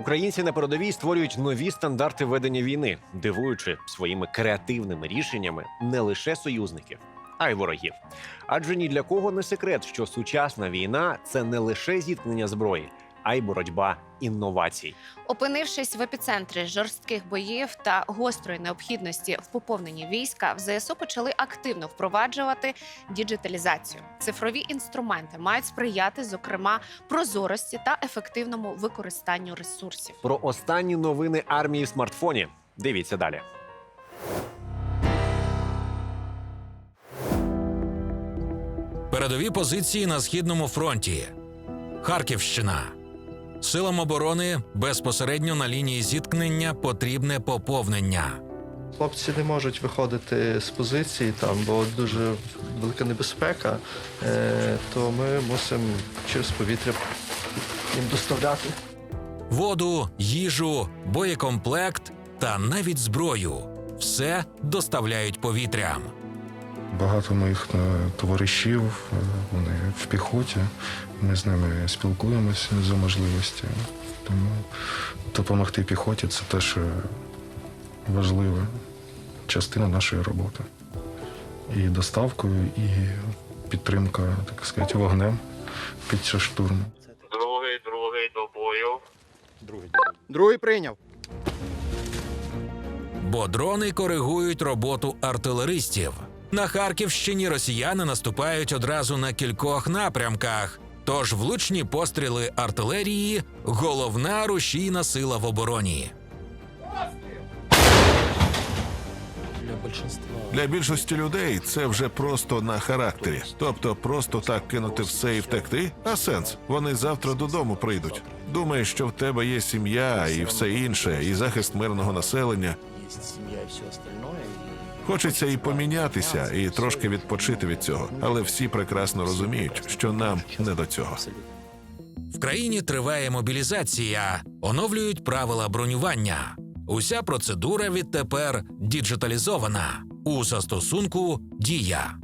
Українці на передовій створюють нові стандарти ведення війни, дивуючи своїми креативними рішеннями не лише союзників, а й ворогів. Адже ні для кого не секрет, що сучасна війна це не лише зіткнення зброї, а й боротьба інновацій. Опинившись в епіцентрі жорстких боїв та гострої необхідності в поповненні війська, в ЗСУ почали активно впроваджувати діджиталізацію. Цифрові інструменти мають сприяти, зокрема, прозорості та ефективному використанню ресурсів. Про останні новини армії в смартфоні. Дивіться далі. Передові позиції на східному фронті. Харківщина. Силам оборони безпосередньо на лінії зіткнення потрібне поповнення. Хлопці не можуть виходити з позиції там, бо дуже велика небезпека, е, то ми мусимо через повітря їм доставляти. Воду, їжу, боєкомплект та навіть зброю. Все доставляють повітрям. Багато моїх е, товаришів, е, вони в піхоті. Ми з ними спілкуємося за можливості. Тому допомогти піхоті це теж е, важлива частина нашої роботи. І доставкою, і підтримка, так сказати, вогнем під час штурму. Другий, другий до бою. Другий прийняв. Бо дрони коригують роботу артилеристів. На Харківщині росіяни наступають одразу на кількох напрямках. Тож влучні постріли артилерії головна рушійна сила в обороні. Для більшості людей це вже просто на характері. Тобто просто так кинути все і втекти. А сенс? Вони завтра додому прийдуть. Думаєш, що в тебе є сім'я і все інше, і захист мирного населення. Хочеться і помінятися, і трошки відпочити від цього, але всі прекрасно розуміють, що нам не до цього. В країні триває мобілізація, оновлюють правила бронювання. Уся процедура відтепер діджиталізована. У застосунку дія.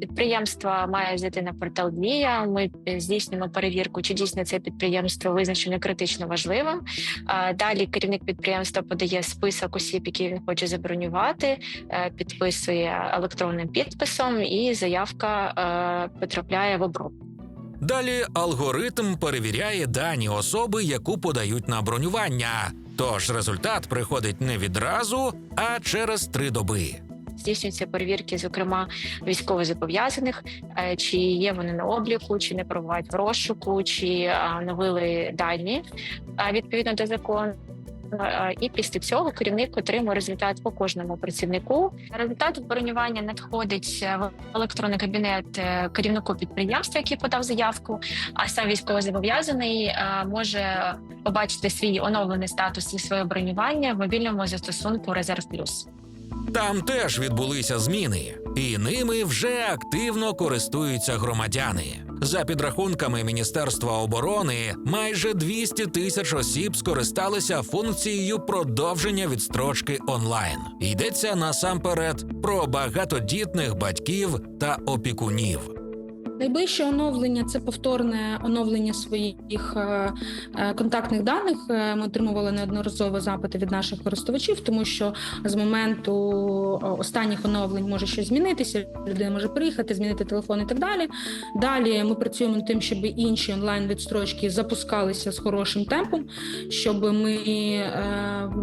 Підприємство має зайти на портал Дія. Ми е, здійснюємо перевірку, чи дійсно це підприємство визначено критично важливим. Далі керівник підприємства подає список осіб, які він хоче забронювати, е, підписує електронним підписом, і заявка е, потрапляє в обробку. Далі алгоритм перевіряє дані особи, яку подають на бронювання. Тож результат приходить не відразу, а через три доби. Здійснюються перевірки, зокрема військовозобов'язаних, е, чи є вони на обліку, чи не перебувають в розшуку, чи е, оновили дані е, відповідно до закону. І після цього керівник отримує результат по кожному працівнику. Результат бронювання надходить в електронний кабінет керівнику підприємства, який подав заявку. А сам військовозобов'язаний може побачити свій оновлений статус і своє бронювання в мобільному застосунку Резерв Плюс. Там теж відбулися зміни, і ними вже активно користуються громадяни. За підрахунками Міністерства оборони, майже 200 тисяч осіб скористалися функцією продовження відстрочки онлайн. Йдеться насамперед про багатодітних батьків та опікунів. Найближче оновлення це повторне оновлення своїх е, е, контактних даних. Е, Ми отримували неодноразово запити від наших користувачів, тому що з моменту останніх оновлень може щось змінитися. Людина може приїхати, змінити телефон і так далі. Далі ми працюємо над тим, щоб інші онлайн відстрочки запускалися з хорошим темпом, щоб ми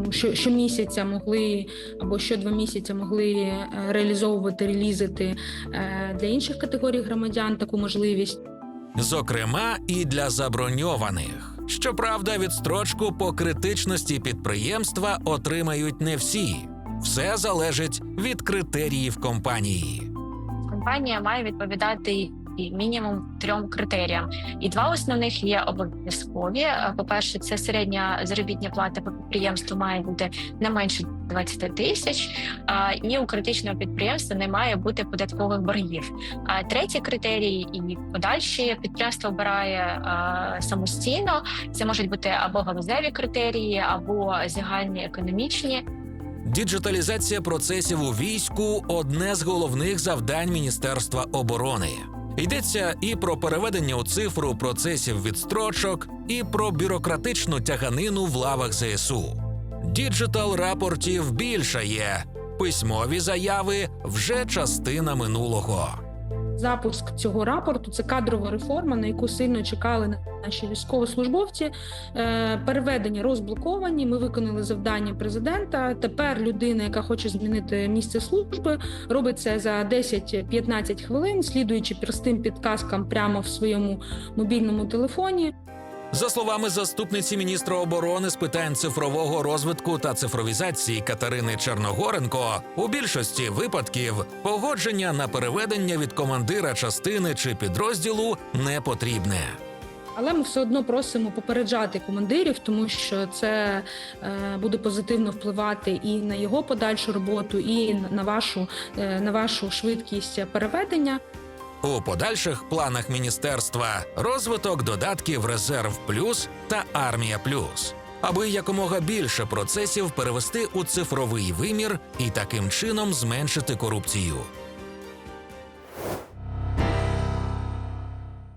що- щомісяця могли або щодва місяця могли е, реалізовувати релізити для інших категорій громадян таку можливість. Зокрема, і для заброньованих. Щоправда, відстрочку по критичності підприємства отримають не всі. Все залежить від критеріїв компанії. компанія має відповідати і мінімум трьом критеріям. І два основних є обов'язкові. Е, По-перше, це середня заробітня плата по підприємству має бути не менше 20 тисяч, а, і у критичного підприємства не має бути податкових боргів. А третій критерій і подальші підприємство обирає самостійно. Це можуть бути або галузеві критерії, або загальні економічні. Діджиталізація процесів у війську одне з головних завдань Міністерства оборони. Йдеться і про переведення у цифру процесів відстрочок, і про бюрократичну тяганину в лавах ЗСУ. Діджитал рапортів більше є. Письмові заяви вже частина минулого. Запуск цього рапорту це кадрова реформа, на яку сильно чекали наші військовослужбовці. Е, Переведення розблоковані. Ми виконали завдання президента. Тепер людина, яка хоче змінити місце служби, робить це за 10-15 хвилин, слідуючи простим підказкам прямо в своєму мобільному телефоні. За словами заступниці міністра оборони з питань цифрового розвитку та цифровізації Катерини Черногоренко, у більшості випадків погодження на переведення від командира частини чи підрозділу не потрібне. Але ми все одно просимо попереджати командирів, тому що це е, буде позитивно впливати і на його подальшу роботу, і на вашу, е, на вашу швидкість переведення. У подальших планах міністерства розвиток додатків Резерв Плюс та Армія Плюс, аби якомога більше процесів перевести у цифровий вимір і таким чином зменшити корупцію.